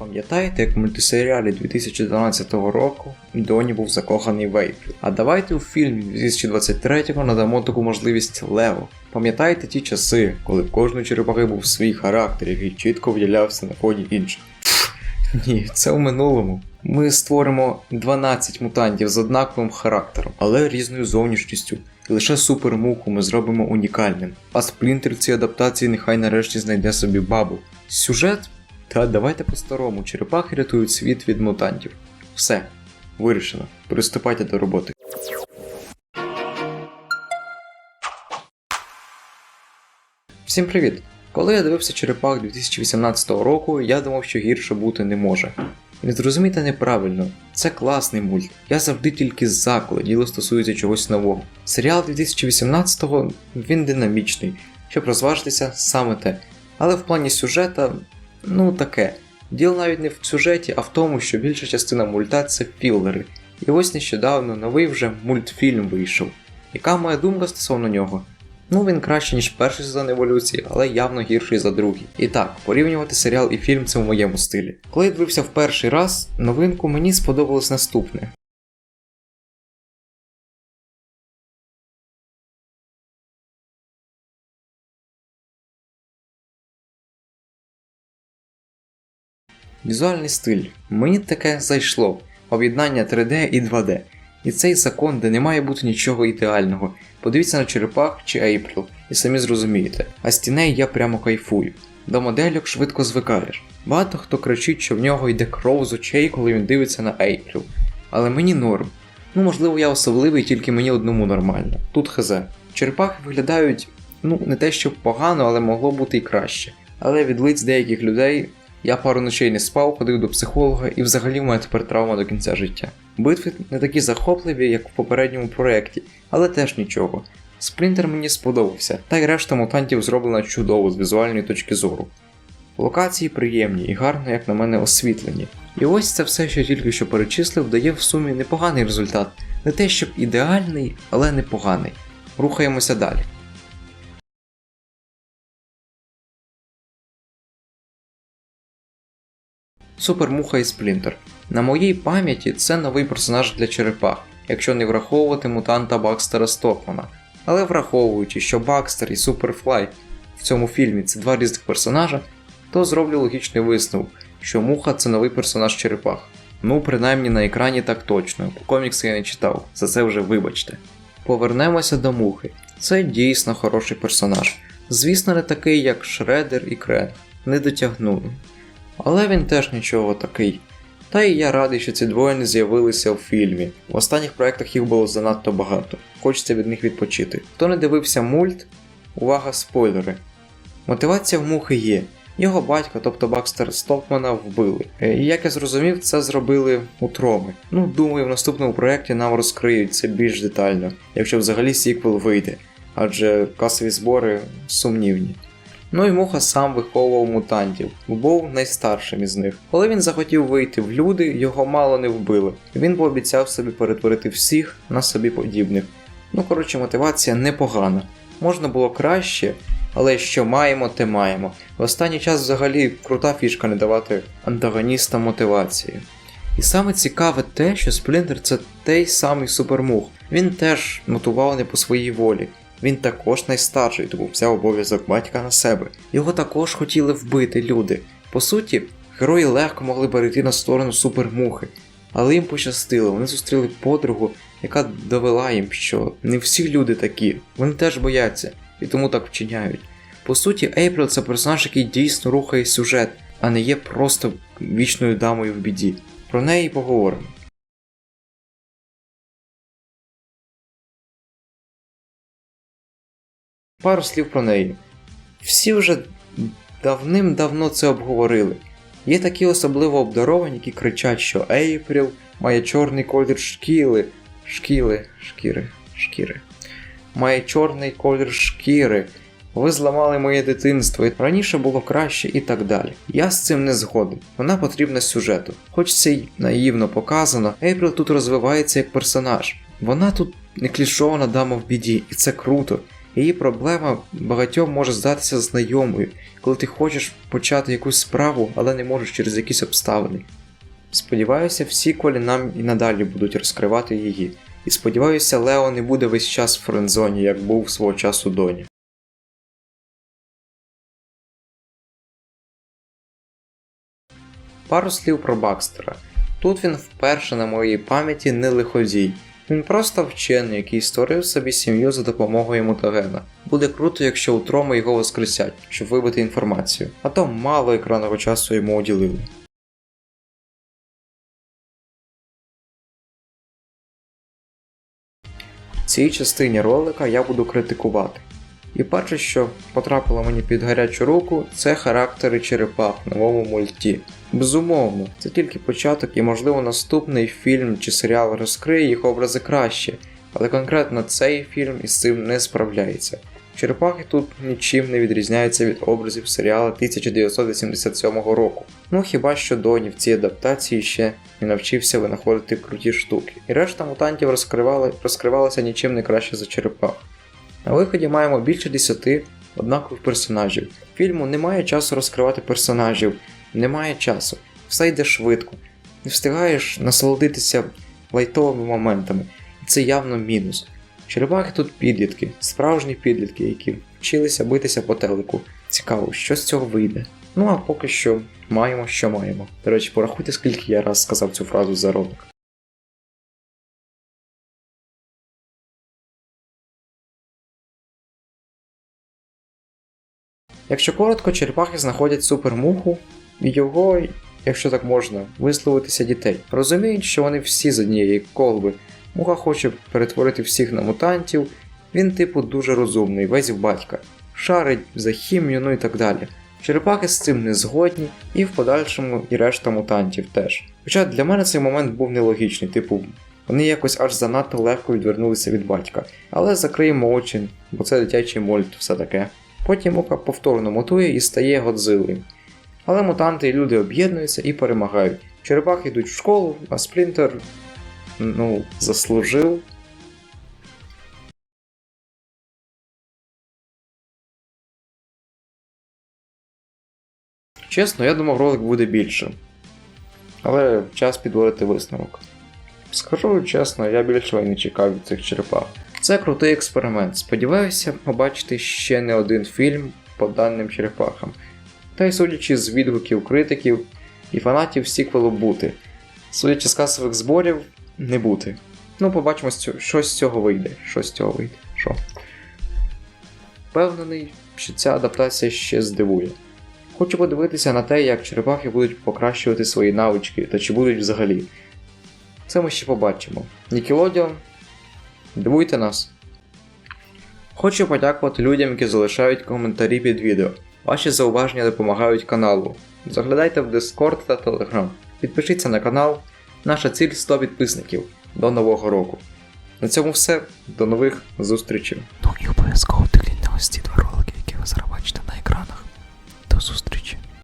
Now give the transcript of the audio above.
Пам'ятаєте, як в мультисеріалі 2012 року Доні був закоханий в Ейпріл? А давайте у фільмі 2023-го надамо таку можливість Лео. Пам'ятаєте ті часи, коли в кожної черепахи був свій характер, який чітко виділявся на фоні інших? Ні, це у минулому. Ми створимо 12 мутантів з однаковим характером, але різною зовнішністю. І лише супермуху ми зробимо унікальним. А сплінтер в цій адаптації нехай нарешті знайде собі бабу. Сюжет? Та давайте по-старому, черепахи рятують світ від мутантів. Все, вирішено. Приступайте до роботи. Всім привіт! Коли я дивився черепах 2018 року, я думав, що гірше бути не може. Не зрозумійте неправильно, це класний мульт. Я завжди тільки за, коли діло стосується чогось нового. Серіал 2018-го він динамічний, щоб розважитися саме те. Але в плані сюжета, ну таке. Діло навіть не в сюжеті, а в тому, що більша частина мульта це філлери. І ось нещодавно новий вже мультфільм вийшов. Яка моя думка стосовно нього? Ну, він краще, ніж перший сезон еволюції, але явно гірший за другий. І так, порівнювати серіал і фільм це в моєму стилі. Коли я дивився в перший раз, новинку мені сподобалось наступне. Візуальний стиль. Мені таке зайшло. Об'єднання 3D і 2D. І цей закон, де не має бути нічого ідеального. Подивіться на черепах чи Ейприл, і самі зрозумієте. А з тіней я прямо кайфую. До модельок швидко звикаєш. Багато хто кричить, що в нього йде кров з очей, коли він дивиться на Ейприл. Але мені норм. Ну, можливо, я особливий, тільки мені одному нормально. Тут хз. Черепахи виглядають, ну, не те що погано, але могло бути і краще. Але від лиць деяких людей я пару ночей не спав, ходив до психолога і взагалі в тепер травма до кінця життя. Битви не такі захопливі, як в попередньому проєкті, але теж нічого. Сплінтер мені сподобався, та й решта мутантів зроблена чудово з візуальної точки зору. Локації приємні і гарно, як на мене, освітлені. І ось це все, що тільки що перечислив, дає в сумі непоганий результат. Не те, щоб ідеальний, але непоганий. Рухаємося далі. Супермуха і Сплінтер. На моїй пам'яті це новий персонаж для черепах, якщо не враховувати мутанта Бакстера Стокмана. Але враховуючи, що Бакстер і Суперфлай в цьому фільмі це два різних персонажа, то зроблю логічний висновок, що муха це новий персонаж черепах. Ну, принаймні на екрані так точно, комікси я не читав, за це вже вибачте. Повернемося до мухи. Це дійсно хороший персонаж. Звісно, не такий, як Шредер і Крен, не дотягнули. Але він теж нічого такий. Та й я радий, що ці двоє не з'явилися в фільмі. В останніх проєктах їх було занадто багато. Хочеться від них відпочити. Хто не дивився мульт, увага, спойлери. Мотивація в мухи є. Його батька, тобто Бакстер Стокмана, вбили. Е, І як я зрозумів, це зробили у Троми. Ну, думаю, в наступному проєкті нам розкриють це більш детально, якщо взагалі сіквел вийде, адже касові збори сумнівні. Ну і муха сам виховував мутантів, був найстаршим із них. Коли він захотів вийти в люди, його мало не вбили. Він пообіцяв собі перетворити всіх на собі подібних. Ну коротше, мотивація непогана. Можна було краще, але що маємо, те маємо. В останній час взагалі крута фішка не давати антагоністам мотивації. І саме цікаве те, що Сплінтер це той самий супермух. Він теж мотував не по своїй волі. Він також найстарший, тому взяв обов'язок батька на себе. Його також хотіли вбити люди. По суті, герої легко могли перейти на сторону супермухи, але їм пощастило, вони зустріли подругу, яка довела їм, що не всі люди такі, вони теж бояться і тому так вчиняють. По суті, Ейприл це персонаж, який дійсно рухає сюжет, а не є просто вічною дамою в біді. Про неї поговоримо. Пару слів про неї. Всі вже давним-давно це обговорили. Є такі особливо обдаровані, які кричать, що Ейпріл має чорний колір шкіли. Шкіли, шкіри, шкіри. Має чорний колір шкіри. Ви зламали моє дитинство, і раніше було краще і так далі. Я з цим не згоден. Вона потрібна сюжету. Хоч це й наївно показано, Ейпріл тут розвивається як персонаж. Вона тут не клішована дама в біді, і це круто. Її проблема багатьом може здатися знайомою, коли ти хочеш почати якусь справу, але не можеш через якісь обставини. Сподіваюся, в сіквелі нам і надалі будуть розкривати її. І сподіваюся, Лео не буде весь час в френдзоні, як був свого часу Доні. Пару слів про Бакстера. Тут він вперше на моїй пам'яті не лиходій. Він просто вчений, який створив собі сім'ю за допомогою мутагена. Буде круто, якщо у Трома його воскресять, щоб вибити інформацію, а то мало екранного часу йому уділили. В цій частині ролика я буду критикувати. І перше, що потрапило мені під гарячу руку, це характери черепах в новому мульті. Безумовно, це тільки початок і, можливо, наступний фільм чи серіал розкриє їх образи краще, але конкретно цей фільм із цим не справляється. Черепахи тут нічим не відрізняються від образів серіалу 1987 року. Ну хіба що Доні в цій адаптації ще не навчився винаходити круті штуки. І решта мутантів розкривали, розкривалася нічим не краще за черепах. На виході маємо більше 10 однакових персонажів. Фільму немає часу розкривати персонажів, немає часу, все йде швидко, не встигаєш насолодитися лайтовими моментами, і це явно мінус. Черепахи тут підлітки, справжні підлітки, які вчилися битися по телеку. Цікаво, що з цього вийде. Ну а поки що маємо, що маємо. До речі, порахуйте, скільки я раз сказав цю фразу за ролик. Якщо коротко, черепахи знаходять супермуху і його, якщо так можна, висловитися дітей. Розуміють, що вони всі з однієї колби. Муха хоче перетворити всіх на мутантів, він, типу, дуже розумний, весь в батька, шарить за хімію, ну і так далі. Черепахи з цим не згодні, і в подальшому і решта мутантів теж. Хоча для мене цей момент був нелогічний, типу, вони якось аж занадто легко відвернулися від батька. Але закриємо очі, бо це дитячий мульт, все таке. Потім Муха повторно мутує і стає Годзилою. Але мутанти і люди об'єднуються і перемагають. Черепахи йдуть в школу, а Сплінтер, ну, заслужив. Чесно, я думав, ролик буде більше. Але час підводити висновок. Скажу чесно, я більшого не чекав від цих черепах. Це крутий експеримент. Сподіваюся побачити ще не один фільм по даним черепахам. Та й судячи з відгуків критиків і фанатів сіквелу бути. Судячи з касових зборів, не бути. Ну, побачимо, що з цього вийде. Що з цього вийде. Що? Впевнений, що ця адаптація ще здивує. Хочу подивитися на те, як черепахи будуть покращувати свої навички та чи будуть взагалі. Це ми ще побачимо. Nickelodeon, дивуйте нас. Хочу подякувати людям, які залишають коментарі під відео. Ваші зауваження допомагають каналу. Заглядайте в Discord та Telegram. Підпишіться на канал. Наша ціль 100 підписників до нового року. На цьому все. До нових зустрічей. Ну і обов'язково до клінності